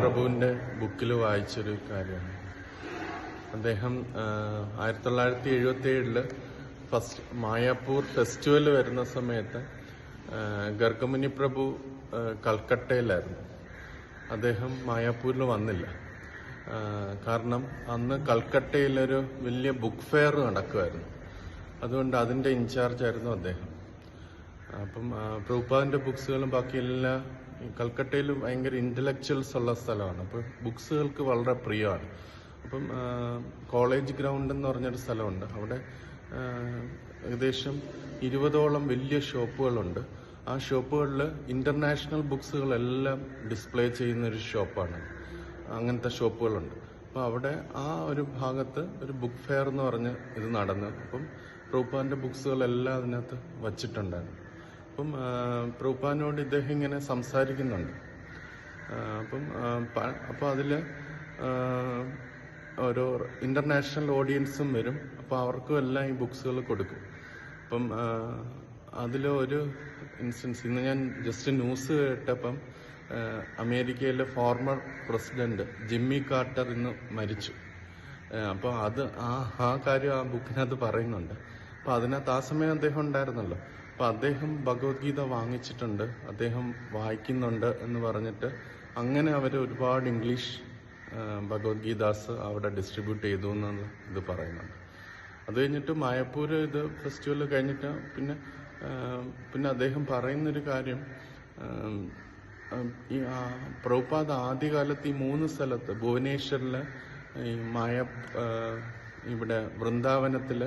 പ്രഭുവിന്റെ ബുക്കിൽ വായിച്ചൊരു കാര്യമാണ്. അദ്ദേഹം ആയിരത്തി തൊള്ളായിരത്തി എഴുപത്തി ഏഴിൽ ഫസ്റ്റ് മായാപ്പൂർ ഫെസ്റ്റിവൽ വരുന്ന സമയത്ത് ഗർഗമുനി പ്രഭു കൽക്കട്ടയിലായിരുന്നു. അദ്ദേഹം മായാപ്പൂരിൽ വന്നില്ല. കാരണം അന്ന് കൽക്കട്ടയിലൊരു വലിയ ബുക്ക് ഫെയർ നടക്കുമായിരുന്നു അതുകൊണ്ട് അതിന്റെ ഇൻചാർജ് ആയിരുന്നു അദ്ദേഹം. അപ്പം ആ, ബുക്സുകളും ബാക്കി എല്ലാ ഈ കൽക്കട്ടയിൽ ഭയങ്കര ഇന്റലക്ച്വൽസ് ഉള്ള സ്ഥലമാണ്. അപ്പോൾ ബുക്സുകൾക്ക് വളരെ പ്രിയമാണ്. അപ്പം കോളേജ് ഗ്രൗണ്ട് എന്ന് പറഞ്ഞൊരു സ്ഥലമുണ്ട്. അവിടെ ഏകദേശം ഇരുപതോളം വലിയ ഷോപ്പുകളുണ്ട്. ആ ഷോപ്പുകളിൽ ഇന്റർനാഷണൽ ബുക്സുകളെല്ലാം ഡിസ്പ്ലേ ചെയ്യുന്ന ഒരു ഷോപ്പാണ്. അങ്ങനത്തെ ഷോപ്പുകളുണ്ട്. അപ്പോൾ അവിടെ ആ ഒരു ഭാഗത്ത് ഒരു ബുക്ക് ഫെയർ എന്ന് പറഞ്ഞ് ഇത് നടന്നു അപ്പം പ്രൂപ്പാന്റെ ബുക്സുകളെല്ലാം അതിനകത്ത് വച്ചിട്ടുണ്ടായിരുന്നു. അപ്പം പ്രൂപ്പാനോട് ഇദ്ദേഹം ഇങ്ങനെ സംസാരിക്കുന്നുണ്ട്. അപ്പം അപ്പോൾ അതിൽ ഓരോ ഇന്റർനാഷണൽ ഓഡിയൻസും വരും. അപ്പോൾ അവർക്കും എല്ലാം ഈ ബുക്സുകൾ കൊടുക്കും. അപ്പം അതിലൊരു ഇൻസ്റ്റൻസ് ഇന്ന് ഞാൻ ജസ്റ്റ് ന്യൂസ് കേട്ടപ്പം അമേരിക്കയിലെ ഫോർമർ പ്രസിഡന്റ് ജിമ്മി കാർട്ടർ ഇന്ന് മരിച്ചു. അപ്പോൾ അത് ആ ആ കാര്യം ആ ബുക്കിനകത്ത് പറയുന്നുണ്ട്. അപ്പോൾ അതിനകത്ത് ആ സമയം അദ്ദേഹം ഉണ്ടായിരുന്നല്ലോ. അപ്പോൾ അദ്ദേഹം ഭഗവത്ഗീത വാങ്ങിച്ചിട്ടുണ്ട് അദ്ദേഹം വായിക്കുന്നുണ്ട് എന്ന് പറഞ്ഞിട്ട് അങ്ങനെ അവർ ഒരുപാട് ഇംഗ്ലീഷ് ഭഗവത്ഗീതാസ് അവിടെ ഡിസ്ട്രിബ്യൂട്ട് ചെയ്തു എന്നാണ് ഇത് പറയുന്നുണ്ട് അത് കഴിഞ്ഞിട്ട് മായപ്പൂർ ഇത് ഫെസ്റ്റിവൽ കഴിഞ്ഞിട്ട് പിന്നെ പിന്നെ അദ്ദേഹം പറയുന്നൊരു കാര്യം പ്രഭുപാദ് ആദ്യകാലത്ത് ഈ മൂന്ന് സ്ഥലത്ത് ഭുവനേശ്വറിൽ ഈ മായ ഇവിടെ വൃന്ദാവനത്തിൽ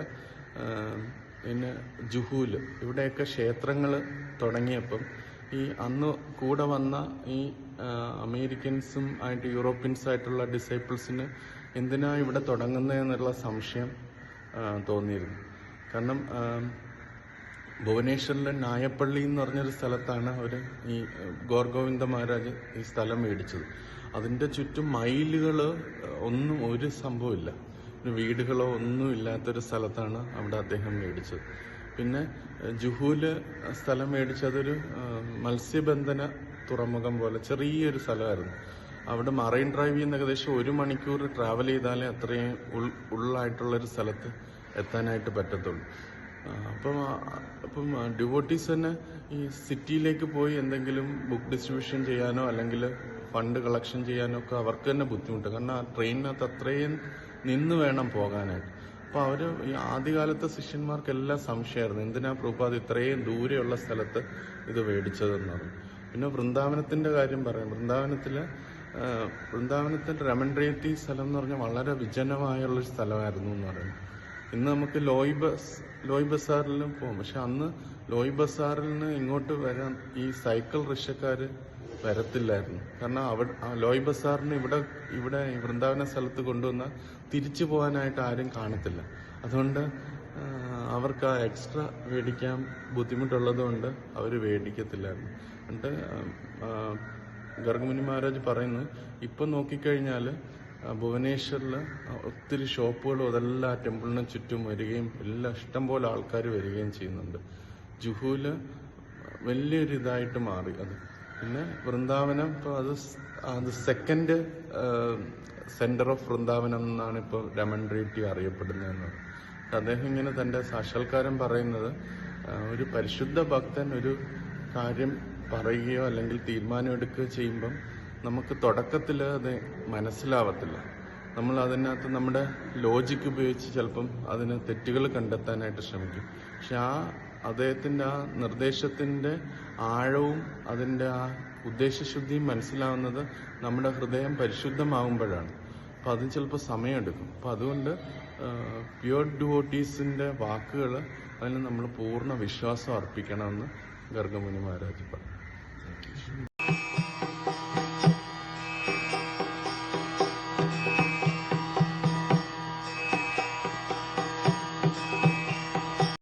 പിന്നെ ജുഹൂൽ ഇവിടെയൊക്കെ ക്ഷേത്രങ്ങൾ തുടങ്ങിയപ്പം ഈ അന്ന് കൂടെ വന്ന ഈ അമേരിക്കൻസും ആയിട്ട് യൂറോപ്യൻസ് ആയിട്ടുള്ള ഡിസൈപ്പിൾസിന് എന്തിനാ ഇവിടെ തുടങ്ങുന്നതെന്നുള്ള സംശയം തോന്നിയിരുന്നു. കാരണം ഭുവനേശ്വറിലെ നായപ്പള്ളി എന്ന് പറഞ്ഞൊരു സ്ഥലത്താണ് അവർ ഈ ഗോർഗോവിന്ദ മഹാരാജ് ഈ സ്ഥലം മേടിച്ചത്. അതിന്റെ ചുറ്റും മൈലുകൾ ഒന്നും ഒരു സംഭവമില്ല. ഒരു വീടുകളോ ഒന്നും ഇല്ലാത്തൊരു സ്ഥലത്താണ് അവിടെ അദ്ദേഹം മേടിച്ചത്. പിന്നെ ജുഹൂൽ സ്ഥലം മേടിച്ചതൊരു മത്സ്യബന്ധന തുറമുഖം പോലെ ചെറിയൊരു സ്ഥലമായിരുന്നു. അവിടെ മറൈൻ ഡ്രൈവിൽ നിന്ന് ഏകദേശം ഒരു മണിക്കൂർ ട്രാവൽ ചെയ്താലേ അത്രയും ഉൾ ഉള്ളായിട്ടുള്ളൊരു സ്ഥലത്ത് എത്താനായിട്ട് പറ്റത്തുള്ളൂ. അപ്പം അപ്പം ഡിവോട്ടീസ് തന്നെ ഈ സിറ്റിയിലേക്ക് പോയി എന്തെങ്കിലും ബുക്ക് ഡിസ്ട്രിബ്യൂഷൻ ചെയ്യാനോ അല്ലെങ്കിൽ ഫണ്ട് കളക്ഷൻ ചെയ്യാനോ ഒക്കെ അവർക്ക് തന്നെ ബുദ്ധിമുട്ട്. കാരണം ആ ട്രെയിനിനകത്ത് അത്രയും നിന്ന് വേണം പോകാനായിട്ട്. അപ്പോൾ അവർ ഈ ആദ്യകാലത്തെ ശിഷ്യന്മാർക്കെല്ലാം സംശയമായിരുന്നു. എന്തിനാ പ്രഭുപാദ് ഇത്രയും ദൂരെയുള്ള സ്ഥലത്ത് ഇത് മേടിച്ചതെന്ന് പറഞ്ഞു. പിന്നെ വൃന്ദാവനത്തിന്റെ കാര്യം പറയാം. വൃന്ദാവനത്തിൽ വൃന്ദാവനത്തിന്റെ രമൺറേത്തി സ്ഥലം എന്ന് പറഞ്ഞാൽ വളരെ വിജനമായുള്ളൊരു സ്ഥലമായിരുന്നു എന്ന് പറയുന്നത് ഇന്ന് നമുക്ക് ലോയ് ബസ് ലോയ് ബസാറിലും പോകും പക്ഷെ അന്ന് ലോയ് ബസാറിൽ നിന്ന് ഇങ്ങോട്ട് വരാൻ ഈ സൈക്കിൾ റിക്ഷക്കാര് വരത്തില്ലായിരുന്നു. കാരണം അവിടെ ലോയ് ബസാറിന് ഇവിടെ ഇവിടെ വൃന്ദാവന സ്ഥലത്ത് കൊണ്ടുവന്ന തിരിച്ചു പോകാനായിട്ട് ആരും കാണത്തില്ല. അതുകൊണ്ട് അവർക്ക് ആ എക്സ്ട്രാ മേടിക്കാൻ ബുദ്ധിമുട്ടുള്ളതുകൊണ്ട് അവർ മേടിക്കത്തില്ലായിരുന്നു. എന്നിട്ട് ഗർഗമുനി മഹാരാജ് പറയുന്നു ഇപ്പം നോക്കിക്കഴിഞ്ഞാൽ ഭുവനേശ്വറിൽ ഒത്തിരി ഷോപ്പുകളും അതെല്ലാം ടെമ്പിളിന് ചുറ്റും വരികയും എല്ലാം ഇഷ്ടംപോലെ ആൾക്കാർ വരികയും ചെയ്യുന്നുണ്ട്. ജുഹൂൽ വലിയൊരു ഇതായിട്ട് മാറി. അത് പിന്നെ വൃന്ദാവനം ഇപ്പോൾ അത് അത് സെക്കൻഡ് സെന്റർ ഓഫ് വൃന്ദാവനം എന്നാണ് ഇപ്പോൾ രമൺ റേറ്റി അറിയപ്പെടുന്നതെന്ന് അദ്ദേഹം ഇങ്ങനെ തന്റെ സാക്ഷാത്കാരം പറയുന്നത് ഒരു പരിശുദ്ധ ഭക്തൻ ഒരു കാര്യം പറയുകയോ അല്ലെങ്കിൽ തീരുമാനമെടുക്കുകയോ ചെയ്യുമ്പം നമുക്ക് തുടക്കത്തിൽ അത് മനസ്സിലാവത്തില്ല. നമ്മൾ അതിനകത്ത് നമ്മുടെ ലോജിക്ക് ഉപയോഗിച്ച് ചിലപ്പം അതിന് തെറ്റുകൾ കണ്ടെത്താനായിട്ട് ശ്രമിക്കും. പക്ഷെ ആ അദ്ദേഹത്തിന്റെ ആ നിർദ്ദേശത്തിന്റെ ആഴവും അതിന്റെ ആ ഉദ്ദേശശുദ്ധിയും മനസ്സിലാവുന്നത് നമ്മുടെ ഹൃദയം പരിശുദ്ധമാകുമ്പോഴാണ് അപ്പം അതിന് ചിലപ്പോൾ സമയമെടുക്കും. അപ്പം അതുകൊണ്ട് പ്യുവർ ഡുവോട്ടീസിന്റെ വാക്കുകൾ അതിന് നമ്മൾ പൂർണ വിശ്വാസം അർപ്പിക്കണമെന്ന് ഗർഗമുനി മഹാരാജ് പറഞ്ഞു.